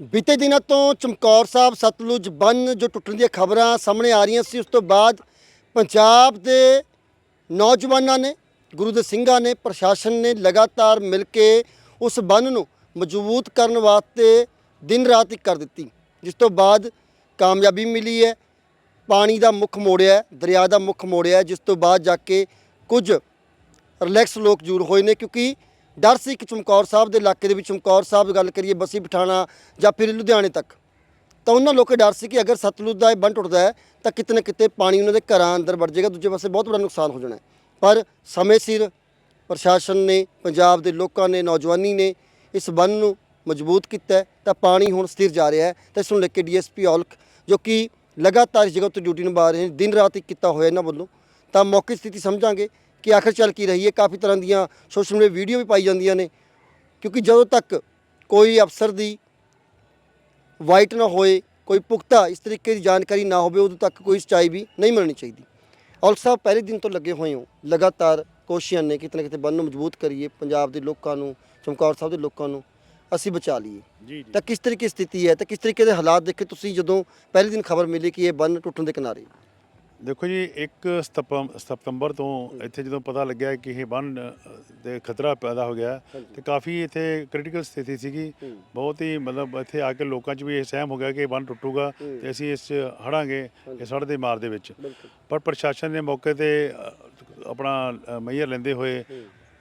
ਬੀਤੇ ਦਿਨਾਂ ਤੋਂ ਚਮਕੌਰ ਸਾਹਿਬ ਸਤਲੁਜ ਬੰਨ ਜੋ ਟੁੱਟਣ ਦੀਆਂ ਖਬਰਾਂ ਸਾਹਮਣੇ ਆ ਰਹੀਆਂ ਸੀ, ਉਸ ਤੋਂ ਬਾਅਦ ਪੰਜਾਬ ਦੇ ਨੌਜਵਾਨਾਂ ਨੇ, ਗੁਰੂ ਦੇ ਸਿੰਘਾਂ ਨੇ, ਪ੍ਰਸ਼ਾਸਨ ਨੇ ਲਗਾਤਾਰ ਮਿਲ ਕੇ ਉਸ ਬੰਨ ਨੂੰ ਮਜ਼ਬੂਤ ਕਰਨ ਵਾਸਤੇ ਦਿਨ ਰਾਤ ਇੱਕ ਕਰ ਦਿੱਤੀ, ਜਿਸ ਤੋਂ ਬਾਅਦ ਕਾਮਯਾਬੀ ਮਿਲੀ ਹੈ, ਪਾਣੀ ਦਾ ਮੁੱਖ ਮੋੜਿਆ ਦਰਿਆ ਦਾ ਮੁੱਖ ਮੋੜਿਆ ਜਿਸ ਤੋਂ ਬਾਅਦ ਜਾ ਕੇ ਕੁਝ ਰਿਲੈਕਸ ਲੋਕ ਜੂਰ ਹੋਏ ਨੇ, ਕਿਉਂਕਿ ਡਰ ਸੀ ਕਿ ਚਮਕੌਰ ਸਾਹਿਬ ਦੇ ਇਲਾਕੇ ਦੇ ਵਿੱਚ ਚਮਕੌਰ ਸਾਹਿਬ ਗੱਲ ਕਰੀਏ ਬੱਸੀ ਪਠਾਣਾ ਜਾਂ ਫਿਰ ਲੁਧਿਆਣੇ ਤੱਕ, ਤਾਂ ਉਹਨਾਂ ਲੋਕਾਂ ਡਰ ਸੀ ਕਿ ਅਗਰ ਸਤਲੁਜ ਦਾ ਇਹ ਬੰਨ ਟੁੱਟਦਾ ਹੈ ਤਾਂ ਕਿਤੇ ਨਾ ਕਿਤੇ ਪਾਣੀ ਉਹਨਾਂ ਦੇ ਘਰਾਂ ਅੰਦਰ ਵੜ ਜਾਏਗਾ, ਦੂਜੇ ਪਾਸੇ ਬਹੁਤ ਬੜਾ ਨੁਕਸਾਨ ਹੋ ਜਾਣਾ ਪਰ ਸਮੇਂ ਸਿਰ ਪ੍ਰਸ਼ਾਸਨ ਨੇ, ਪੰਜਾਬ ਦੇ ਲੋਕਾਂ ਨੇ, ਨੌਜਵਾਨੀ ਨੇ ਇਸ ਬੰਨ ਨੂੰ ਮਜ਼ਬੂਤ ਕੀਤਾ ਤਾਂ ਪਾਣੀ ਹੁਣ ਸਥਿਰ ਜਾ ਰਿਹਾ ਹੈ। ਤਾਂ ਇਸ ਨੂੰ ਲੈ ਕੇ ਡੀਐਸਪੀ ਔਲਖ, ਜੋ ਕਿ ਲਗਾਤਾਰ ਇਸ ਜਗ੍ਹਾ ਤੋਂ ਡਿਊਟੀ ਨਿਭਾ ਰਹੇ ਨੇ, ਦਿਨ ਰਾਤ ਹੀ ਕੀਤਾ ਹੋਇਆ ਇਹਨਾਂ ਵੱਲੋਂ, ਤਾਂ ਮੌਕੇ ਸਥਿਤੀ ਸਮਝਾਂਗੇ। ਕਿ ਆਖਰ ਚੱਲ ਕੀ ਰਹੀ ਹੈ? ਕਾਫੀ ਤਰ੍ਹਾਂ ਦੀਆਂ ਸੋਸ਼ਲ ਮੀਡੀਆ ਵੀਡੀਓ ਵੀ ਪਾਈ ਜਾਂਦੀਆਂ ਨੇ। ਕਿਉਂਕਿ ਜਦੋਂ ਤੱਕ ਕੋਈ ਅਫਸਰ ਦੀ ਵਾਈਟ ਨਾ ਹੋਏ ਕੋਈ ਪੁਖਤਾ ਇਸ ਤਰੀਕੇ ਦੀ ਜਾਣਕਾਰੀ ਨਾ ਹੋਵੇ ਉਦੋਂ ਤੱਕ ਕੋਈ ਸਚਾਈ ਵੀ ਨਹੀਂ ਮਿਲਣੀ ਚਾਹੀਦੀ। ਔਲਖ ਸਾਹਿਬ ਪਹਿਲੇ ਦਿਨ ਤੋਂ ਲੱਗੇ ਹੋਏ ਹੋ। ਲਗਾਤਾਰ ਕੋਸ਼ਿਸ਼ਾਂ ਨੇ ਕਿਤੇ ਨਾ ਕਿਤੇ ਬੰਨ ਨੂੰ ਮਜ਼ਬੂਤ ਕਰੀਏ ਪੰਜਾਬ ਦੇ ਲੋਕਾਂ ਨੂੰ ਚਮਕੌਰ ਸਾਹਿਬ ਦੇ ਲੋਕਾਂ ਨੂੰ ਅਸੀਂ ਬਚਾ ਲਈਏ। ਤਾਂ ਕਿਸ ਤਰੀਕੇ ਦੀ ਸਥਿਤੀ ਹੈ? ਤਾਂ ਕਿਸ ਤਰੀਕੇ ਦੇ ਹਾਲਾਤ ਦੇਖੇ ਤੁਸੀਂ ਜਦੋਂ ਪਹਿਲੇ ਦਿਨ ਖਬਰ ਮਿਲੀ ਕਿ ਇਹ ਬੰਨ ਟੁੱਟਣ ਦੇ ਕਿਨਾਰੇ? ਦੇਖੋ ਜੀ 1 ਸਤੰਬਰ ਤੋਂ ਇੱਥੇ ਜਦੋਂ ਪਤਾ ਲੱਗਿਆ ਕਿ ਇਹ ਬੰਨ ਦੇ ਖਤਰਾ ਪੈਦਾ ਹੋ ਗਿਆ ਤੇ ਕਾਫੀ ਇੱਥੇ ਕ੍ਰਿਟੀਕਲ ਸਥਿਤੀ ਸੀਗੀ। ਬਹੁਤ ਹੀ ਮਤਲਬ ਇੱਥੇ ਆ ਕੇ ਲੋਕਾਂ 'ਚ ਵੀ ਇਹ ਸਹਿਮ ਹੋ ਗਿਆ ਕਿ ਇਹ ਬੰਨ ਟੁੱਟੂਗਾ ਤੇ ਅਸੀਂ ਇਸ 'ਚ ਹੜਾਂਗੇ ਇਸ ਹੜ੍ਹ ਦੇ ਮਾਰ ਦੇ ਵਿੱਚ। ਪਰ ਪ੍ਰਸ਼ਾਸਨ ਨੇ ਮੌਕੇ ਤੇ ਆਪਣਾ ਮਈਹਰ ਲੈਂਦੇ ਹੋਏ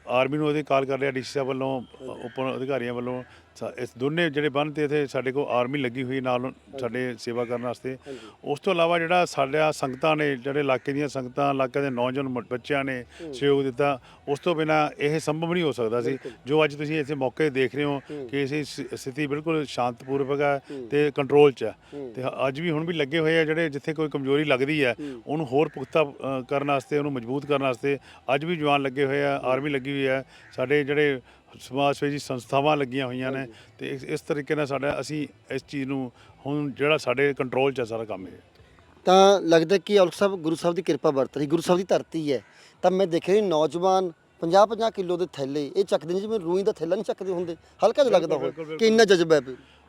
ਆਰਮੀ ਨੂੰ ਉਹਦੀ ਕਾਲ ਕਰ ਰਿਹਾ ਡੀਸੀ ਸਾਹਿਬ ਵੱਲੋਂ ਉੱਪਰ ਅਧਿਕਾਰੀਆਂ ਵੱਲੋਂ ਸਾ- ਇਸ ਦੋਨੇ ਜਿਹੜੇ ਬੰਨ ਤੇ ਇੱਥੇ ਸਾਡੇ ਕੋਲ ਆਰਮੀ ਲੱਗੀ ਹੋਈ ਨਾਲ ਸਾਡੇ ਸੇਵਾ ਕਰਨ ਵਾਸਤੇ। ਉਸ ਤੋਂ ਇਲਾਵਾ ਜਿਹੜਾ ਸਾਡਾ ਸੰਗਤਾਂ ਨੇ ਜਿਹੜੇ ਇਲਾਕੇ ਦੀਆਂ ਸੰਗਤਾਂ ਇਲਾਕੇ ਦੇ ਨੌਜਵਾਨ ਬੱਚਿਆਂ ਨੇ ਸਹਿਯੋਗ ਦਿੱਤਾ ਉਸ ਤੋਂ ਬਿਨਾ ਇਹ ਸੰਭਵ ਨਹੀਂ ਹੋ ਸਕਦਾ ਸੀ। ਜੋ ਅੱਜ ਤੁਸੀਂ ਇੱਥੇ ਮੌਕੇ ਦੇਖ ਰਹੇ ਹੋ ਕਿ ਇਸ ਸਥਿਤੀ ਬਿਲਕੁਲ ਸ਼ਾਂਤਪੂਰਵਕ ਹੈ ਤੇ ਕੰਟਰੋਲ 'ਚ ਹੈ। ਤੇ ਅੱਜ ਵੀ ਹੁਣ ਵੀ ਲੱਗੇ ਹੋਏ ਆ ਜਿਹੜੇ ਜਿੱਥੇ ਕੋਈ ਕਮਜ਼ੋਰੀ ਲੱਗਦੀ ਹੈ ਉਹਨੂੰ ਹੋਰ ਪੁਖਤਾ ਕਰਨ ਵਾਸਤੇ ਉਹਨੂੰ ਮਜ਼ਬੂਤ ਕਰਨ ਵਾਸਤੇ ਅੱਜ ਵੀ ਜਵਾਨ ਲੱਗੇ ਹੋਏ ਆ ਆਰਮੀ ਲੱਗੀ ਹੋਈ ਹੈ। ਸਾਡੇ ਜਿਹੜੇ ਸਮਾਜ ਸੇਵੀ ਸੰਸਥਾਵਾਂ ਲੱਗੀਆਂ ਹੋਈਆਂ ਨੇ ਤੇ ਇਸ- ਇਸ ਤਰੀਕੇ ਨਾਲ ਸਾਡਾ ਅਸੀਂ ਇਸ ਚੀਜ਼ ਨੂੰ ਹੁਣ ਜਿਹੜਾ ਸਾਡੇ ਕੰਟਰੋਲ 'ਚ ਹੈ ਸਾਰਾ ਕੰਮ ਇਹ। ਤਾਂ ਲੱਗਦਾ ਕਿ ਔਲਖ ਸਾਹਿਬ ਗੁਰੂ ਸਾਹਿਬ ਦੀ ਕਿਰਪਾ ਵਰਤ ਰਹੀ ਗੁਰੂ ਸਾਹਿਬ ਦੀ ਧਰਤੀ ਹੈ। ਤਾਂ ਮੈਂ ਦੇਖ ਰਿਹਾ ਨੌਜਵਾਨ 50 50 ਕਿਲੋ ਦੇ ਥੈਲੇ ਇਹ ਚੱਕਦੇ ਨੇ ਜਿਵੇਂ ਰੂਈ ਦਾ ਥੈਲਾ ਨਹੀਂ ਚੱਕਦੇ ਹੁੰਦੇ। ਹਲਕਾ ਜਿਹਾ ਲੱਗਦਾ ਹੋਵੇ ਕਿ ਇੰਨਾ ਜਜ਼ਬਾ ਹੈ।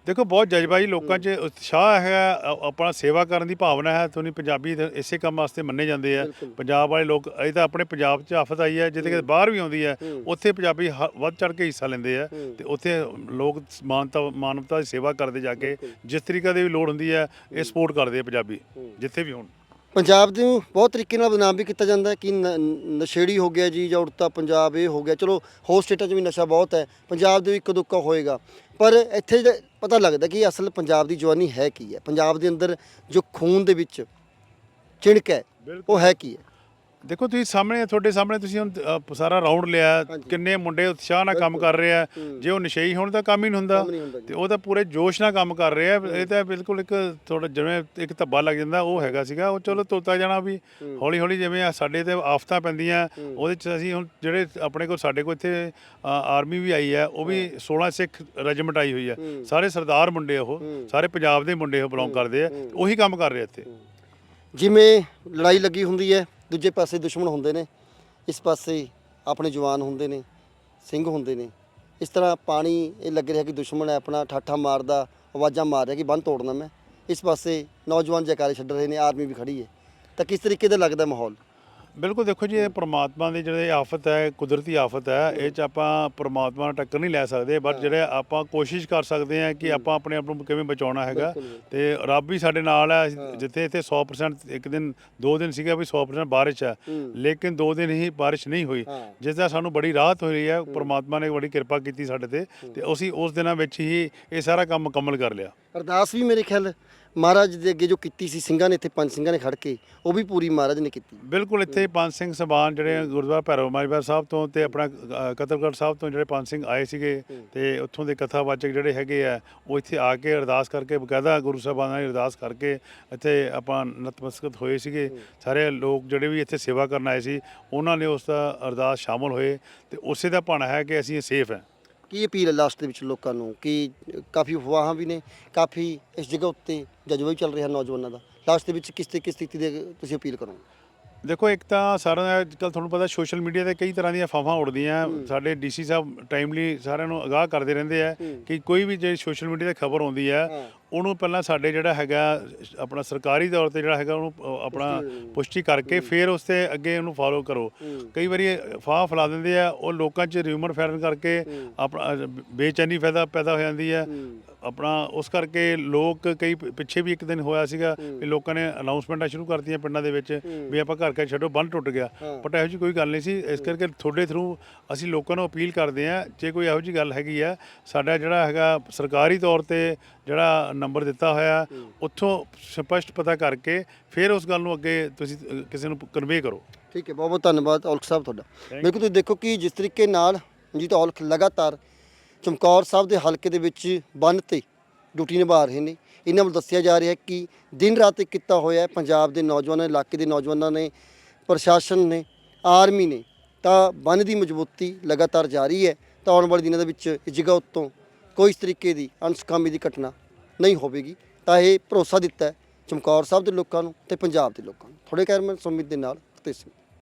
ਦੇਖੋ ਬਹੁਤ ਜਜ਼ਬਾ ਜੀ ਲੋਕਾਂ 'ਚ ਉਤਸ਼ਾਹ ਹੈ ਆਪਣਾ ਸੇਵਾ ਕਰਨ ਦੀ ਭਾਵਨਾ ਹੈ ਤੁਹਾਨੂੰ ਪੰਜਾਬੀ ਤਾਂ ਇਸੇ ਕੰਮ ਵਾਸਤੇ ਮੰਨੇ ਜਾਂਦੇ ਆ। ਪੰਜਾਬ ਵਾਲੇ ਲੋਕ ਇਹ ਤਾਂ ਆਪਣੇ ਪੰਜਾਬ 'ਚ ਆਫਤ ਆਈ ਹੈ ਜਿੱਥੇ ਕਿ ਬਾਹਰ ਵੀ ਆਉਂਦੀ ਹੈ ਉੱਥੇ ਪੰਜਾਬੀ ਹ- ਵੱਧ ਚੜ ਕੇ ਹਿੱਸਾ ਲੈਂਦੇ ਆ ਤੇ ਉੱਥੇ ਲੋਕ ਮਾਨਤਾ ਮਾਨਵਤਾ ਦੀ ਸੇਵਾ ਕਰਦੇ ਜਾ ਕੇ ਜਿਸ ਤਰੀਕੇ ਦੀ ਵੀ ਲੋੜ ਹੁੰਦੀ ਹੈ ਇਹ ਸਪੋਰਟ ਕਰਦੇ ਆ ਪੰਜਾਬੀ ਜਿੱਥੇ ਵੀ ਹੋਣ। ਪੰਜਾਬ ਨੂੰ ਬਹੁਤ ਤਰੀਕੇ ਨਾਲ ਬਦਨਾਮ ਵੀ ਕੀਤਾ ਜਾਂਦਾ ਹੈ ਕਿ ਨ- ਨਸ਼ੇੜੀ ਹੋ ਗਿਆ ਜੀ ਜਾਂ ਉੜਤਾ ਪੰਜਾਬ ਇਹ ਹੋ ਗਿਆ। ਚਲੋ ਹੋਰ ਸਟੇਟਾਂ 'ਚ ਵੀ ਨਸ਼ਾ ਬਹੁਤ ਹੈ ਪੰਜਾਬ ਦੇ ਵੀ ਇੱਕ ਦੁੱਕਾ ਹੋਏਗਾ। ਪਰ ਇੱਥੇ ਜਿਹੜਾ ਪਤਾ ਲੱਗਦਾ ਕਿ ਅਸਲ ਪੰਜਾਬ ਦੀ ਜਵਾਨੀ ਹੈ ਕੀ ਹੈ? ਪੰਜਾਬ ਦੇ ਅੰਦਰ ਜੋ ਖੂਨ ਦੇ ਵਿੱਚ ਚਿਣਕ ਹੈ, ਉਹ ਹੈ ਕੀ ਹੈ? ਦੇਖੋ ਤੁਸੀਂ ਸਾਹਮਣੇ ਤੁਹਾਡੇ ਸਾਹਮਣੇ ਤੁਸੀਂ ਹੁਣ ਅ, ਸਾਰਾ ਰਾਉਂਡ ਲਿਆ ਕਿੰਨੇ ਮੁੰਡੇ ਉਤਸ਼ਾਹ ਨਾਲ ਕੰਮ ਕਰ ਰਹੇ ਆ। ਜੇ ਉਹ ਨਸ਼ੇਈ ਹੋਣ ਤਾਂ ਕੰਮ ਹੀ ਨਹੀਂ ਹੁੰਦਾ। ਤੇ ਉਹ ਤਾਂ ਪੂਰੇ ਜੋਸ਼ ਨਾਲ ਕੰਮ ਕਰ ਰਹੇ ਆ। ਇਹ ਤਾਂ ਬਿਲਕੁਲ ਇੱਕ ਥੋੜਾ ਜਿਵੇਂ ਇੱਕ ਧੱਬਾ ਲੱਗ ਜਾਂਦਾ ਉਹ ਹੈਗਾ ਸੀਗਾ। ਉਹ ਚਲੋ ਤੋਤਾ ਜਾਣਾ ਵੀ ਹੌਲੀ ਹੌਲੀ ਜਿਵੇਂ ਆ ਸਾਡੇ ਤੇ ਆਫਤਾਂ ਪੈਂਦੀਆਂ। ਉਹਦੇ ਚ ਅਸੀਂ ਹੁਣ ਜਿਹੜੇ ਆਪਣੇ ਕੋਲ ਸਾਡੇ ਕੋਲ ਇੱਥੇ ਅ, ਆਰਮੀ ਵੀ ਆਈ ਹੈ ਉਹ ਵੀ 16 ਸਿੱਖ ਰੈਜੀਮੈਂਟ ਆਈ ਹੋਈ ਹੈ। ਸਾਰੇ ਸਰਦਾਰ ਮੁੰਡੇ ਉਹ। ਸਾਰੇ ਪੰਜਾਬ ਦੇ ਮੁੰਡੇ ਉਹ ਬਿਲੋਂਗ ਕਰਦੇ ਆ। ਉਹੀ ਕੰਮ ਕਰ ਰਹੇ ਇੱਥੇ। ਜਿਵੇਂ ਲੜਾਈ ਲੱਗੀ ਹੁੰਦੀ ਹੈ ਦੂਜੇ ਪਾਸੇ ਦੁਸ਼ਮਣ ਹੁੰਦੇ ਨੇ, ਇਸ ਪਾਸੇ ਆਪਣੇ ਜਵਾਨ ਹੁੰਦੇ ਨੇ, ਸਿੰਘ ਹੁੰਦੇ ਨੇ। ਇਸ ਤਰ੍ਹਾਂ ਪਾਣੀ ਇਹ ਲੱਗ ਰਿਹਾ ਕਿ ਦੁਸ਼ਮਣ ਹੈ, ਆਪਣਾ ਠਾਠਾ ਮਾਰਦਾ, ਆਵਾਜ਼ਾਂ ਮਾਰ ਰਿਹਾ ਕਿ ਬੰਨ ਤੋੜਨਾ ਮੈਂ। ਇਸ ਪਾਸੇ ਨੌਜਵਾਨ ਜੈਕਾਰੇ ਛੱਡ ਰਹੇ ਨੇ, ਆਰਮੀ ਵੀ ਖੜੀ ਹੈ। ਤਾਂ ਕਿਸ ਤਰੀਕੇ ਦਾ ਲੱਗਦਾ ਮਾਹੌਲ? ਬਿਲਕੁਲ ਦੇਖੋ ਜੀ ਇਹ ਪ੍ਰਮਾਤਮਾ ਦੀ ਜਿਹੜੇ ਆਫਤ ਹੈ ਕੁਦਰਤੀ ਆਫਤ ਹੈ ਇਹ ਚ ਆਪਾਂ ਪ੍ਰਮਾਤਮਾ ਨਾਲ ਟੱਕਰ ਨਹੀਂ ਲੈ ਸਕਦੇ ਬਟ ਜਿਹੜੇ ਆਪਾਂ ਕੋਸ਼ਿਸ਼ ਕਰ ਸਕਦੇ ਹਾਂ ਕਿ ਆਪਾਂ ਆਪਣੇ ਆਪ ਨੂੰ ਕਿਵੇਂ ਬਚਾਉਣਾ ਹੈਗਾ ਤੇ ਰੱਬ ਵੀ ਸਾਡੇ ਨਾਲ ਹੈ ਜਿੱਥੇ ਇੱਥੇ 100% ਇੱਕ ਦਿਨ ਦੋ ਦਿਨ ਸੀਗਾ ਵੀ 100% ਬਾਰਿਸ਼ ਹੈ ਲੇਕਿਨ ਦੋ ਦਿਨ ਹੀ ਬਾਰਿਸ਼ ਨਹੀਂ ਹੋਈ। ਜਿਸ ਦਾ ਸਾਨੂੰ ਬੜੀ ਰਾਹਤ ਹੋਈ ਹੈ ਪ੍ਰਮਾਤਮਾ ਨੇ ਬੜੀ ਕਿਰਪਾ ਕੀਤੀ ਸਾਡੇ ਤੇ ਤੇ ਅਸੀਂ ਉਸ ਦਿਨਾਂ ਵਿੱਚ ਹੀ ਇਹ ਸਾਰਾ ਕੰਮ ਮੁਕੰਮਲ ਕਰ ਲਿਆ। ਅਰਦਾਸ ਵੀ ਮੇਰੇ ਖਿਆਲ ਮਹਾਰਾਜ ਦੇ ਅੱਗੇ ਜੋ ਕੀਤੀ ਸੀ ਸਿੰਘਾਂ ਨੇ ਇੱਥੇ ਪੰਜ ਸਿੰਘਾਂ ਨੇ ਖੜ ਕੇ ਉਹ ਵੀ ਪੂਰੀ ਮਹਾਰਾਜ ਨੇ ਕੀਤੀ। ਬਿਲਕੁਲ ਇੱਥੇ ਪੰਜ ਸਿੰਘ ਸਬਾਨ ਜਿਹੜੇ ਗੁਰਦੁਆਰਾ ਭੈਰਵ ਮਾਜਵਾ ਸਾਹਿਬ ਤੋਂ ਤੇ ਆਪਣਾ ਅ, ਕਤਲਗੜ੍ਹ ਸਾਹਿਬ ਤੋਂ ਜਿਹੜੇ ਪੰਜ ਸਿੰਘ ਆਏ ਸੀਗੇ ਤੇ ਉੱਥੋਂ ਦੇ ਕਥਾਵਾਚਕ ਜਿਹੜੇ ਹੈਗੇ ਆ ਉਹ ਇੱਥੇ ਆ ਕੇ ਅਰਦਾਸ ਕਰਕੇ ਬਕਾਇਦਾ ਗੁਰੂ ਸਾਹਿਬਾਨਾਂ ਦੀ ਅਰਦਾਸ ਕਰਕੇ ਇੱਥੇ ਆਪਾਂ ਨਤਮਸਤਕ ਹੋਏ ਸੀਗੇ। ਸਾਰੇ ਲੋਕ ਜਿਹੜੇ ਵੀ ਇੱਥੇ ਸੇਵਾ ਕਰਨ ਆਏ ਸੀ ਉਹਨਾਂ ਨੇ ਉਸ ਦਾ ਅਰਦਾਸ ਸ਼ਾਮਲ ਹੋਏ ਤੇ ਉਸੇ ਦਾ ਭਾਣਾ ਹੈ ਕਿ ਅਸੀਂ ਸੇਫ ਹਾਂ। ਕੀ ਅਪੀਲ ਹੈ ਲਾਸਟ ਦੇ ਵਿੱਚ ਲੋਕਾਂ ਨੂੰ? ਕਿ ਕਾਫੀ ਅਫਵਾਹਾਂ ਵੀ ਨੇ ਕਾਫੀ ਇਸ ਜਗ੍ਹਾ ਉੱਤੇ ਜਜ਼ਬਾ ਵੀ ਚੱਲ ਰਿਹਾ ਨੌਜਵਾਨਾਂ ਦਾ। ਲਾਸਟ ਦੇ ਵਿੱਚ ਕਿਸ ਤੇ ਕਿਸ ਸਥਿਤੀ ਦੇ ਤੁਸੀਂ ਅਪੀਲ ਕਰੋਗੇ? ਦੇਖੋ ਇੱਕ ਤਾਂ ਸਾਰਾ ਅੱਜ ਕੱਲ ਤੁਹਾਨੂੰ ਪਤਾ ਸੋਸ਼ਲ ਮੀਡੀਆ ਤੇ ਕਈ ਤਰ੍ਹਾਂ ਦੀਆਂ ਫਾਫਾਂ ਉੜਦੀਆਂ ਸਾਡੇ ਡੀਸੀ ਸਾਹਿਬ ਟਾਈਮਲੀ ਸਾਰਿਆਂ ਨੂੰ ਅਗਾਹ ਕਰਦੇ ਰਹਿੰਦੇ ਆ ਕਿ ਕੋਈ ਵੀ ਜੇ ਸੋਸ਼ਲ ਮੀਡੀਆ ਤੇ ਖਬਰ ਆਉਂਦੀ ਹੈ। ਉਹਨੂੰ ਪਹਿਲਾਂ ਸਾਡੇ ਜਿਹੜਾ ਹੈਗਾ ਆਪਣਾ ਸਰਕਾਰੀ ਤੌਰ ਤੇ ਜਿਹੜਾ ਹੈਗਾ ਉਹਨੂੰ ਆਪਣਾ ਪੁਸ਼ਟੀ ਕਰਕੇ ਫਿਰ ਉਸ ਤੇ ਅੱਗੇ ਉਹਨੂੰ ਫਾਲੋ ਕਰੋ। ਕਈ ਵਾਰੀ ਫਾਹ ਫੈਲਾ ਦਿੰਦੇ ਆ ਉਹ ਲੋਕਾਂ 'ਚ ਰਿਊਮਰ ਫੈਲਣ ਕਰਕੇ ਆਪਣਾ ਬੇਚੈਨੀ ਪੈਦਾ ਪੈਦਾ ਹੋ ਜਾਂਦੀ ਹੈ। ਆਪਣਾ ਉਸ ਕਰਕੇ ਲੋਕ ਕਈ ਪਿੱਛੇ ਵੀ ਇੱਕ ਦਿਨ ਹੋਇਆ ਸੀਗਾ ਵੀ ਲੋਕਾਂ ਨੇ ਅਨਾਉਂਸਮੈਂਟਾਂ ਸ਼ੁਰੂ ਕਰਤੀਆਂ ਪਿੰਡਾਂ ਦੇ ਵਿੱਚ ਵੀ ਆਪਾਂ ਘਰ ਘਰ ਛੱਡੋ ਬੰਨ ਟੁੱਟ ਗਿਆ। ਬਟ ਇਹੋ ਜਿਹੀ ਕੋਈ ਗੱਲ ਨਹੀਂ ਸੀ। ਇਸ ਕਰਕੇ ਤੁਹਾਡੇ ਥਰੂ ਅਸੀਂ ਲੋਕਾਂ ਨੂੰ ਅਪੀਲ ਕਰਦੇ ਹਾਂ ਜੇ ਕੋਈ ਇਹੋ ਜਿਹੀ ਗੱਲ ਹੈਗੀ ਆ ਸਾਡਾ ਜਿਹੜਾ ਹੈਗਾ ਸਰਕਾਰੀ ਤੌਰ ਤੇ ਜਿਹੜਾ ਨੰਬਰ ਦਿੱਤਾ ਹੋਇਆ ਉੱਥੋਂ ਸਪਸ਼ਟ ਪਤਾ ਕਰਕੇ ਫਿਰ ਉਸ ਗੱਲ ਨੂੰ ਅੱਗੇ ਤੁਸੀਂ ਅ, ਕਿਸੇ ਨੂੰ ਕਨਵੇ ਕਰੋ। ਠੀਕ ਹੈ ਬਹੁਤ ਬਹੁਤ ਧੰਨਵਾਦ ਔਲਖ ਸਾਹਿਬ ਤੁਹਾਡਾ। ਬਿਲਕੁਲ ਤੁਸੀਂ ਦੇਖੋ ਕਿ ਜਿਸ ਤਰੀਕੇ ਨਾਲ ਜੀਤ ਔਲਖ ਲਗਾਤਾਰ ਚਮਕੌਰ ਸਾਹਿਬ ਦੇ ਹਲਕੇ ਦੇ ਵਿੱਚ ਬੰਨ ਤੇ ਡਿਊਟੀ ਨਿਭਾ ਰਹੇ ਨੇ ਇਹਨਾਂ ਵੱਲ ਦੱਸਿਆ ਜਾ ਰਿਹਾ ਹੈ ਕਿ ਦਿਨ ਰਾਤ ਇੱਕ ਕੀਤਾ ਹੋਇਆ ਹੈ। ਪੰਜਾਬ ਦੇ ਨੌਜਵਾਨਾਂ ਇਲਾਕੇ ਦੇ ਨੌਜਵਾਨਾਂ ਨੇ ਪ੍ਰਸ਼ਾਸਨ ਨੇ ਆਰਮੀ ਨੇ ਤਾਂ ਬੰਨ ਦੀ ਮਜ਼ਬੂਤੀ ਲਗਾਤਾਰ ਜਾਰੀ ਹੈ। ਤਾਂ ਆਉਣ ਵਾਲੇ ਦਿਨਾਂ ਦੇ ਵਿੱਚ ਇਸ ਜਗ੍ਹਾ ਉੱਤੋਂ ਕੋਈ ਇਸ ਤਰੀਕੇ ਦੀ ਅਨਸਕਾਮੀ ਦੀ ਘਟਨਾ ਨਹੀਂ ਹੋਵੇਗੀ, ਤਾਂ ਇਹ ਭਰੋਸਾ ਦਿੱਤਾ ਚਮਕੌਰ ਸਾਹਿਬ ਦੇ ਲੋਕਾਂ ਨੂੰ ਤੇ ਪੰਜਾਬ ਦੇ ਲੋਕਾਂ ਨੂੰ। ਥੋੜੇ ਕੈਮਰਨ ਸੁਮਿਤ ਦੇ ਨਾਲ ਫਤਿਹ ਸਿੰਘ।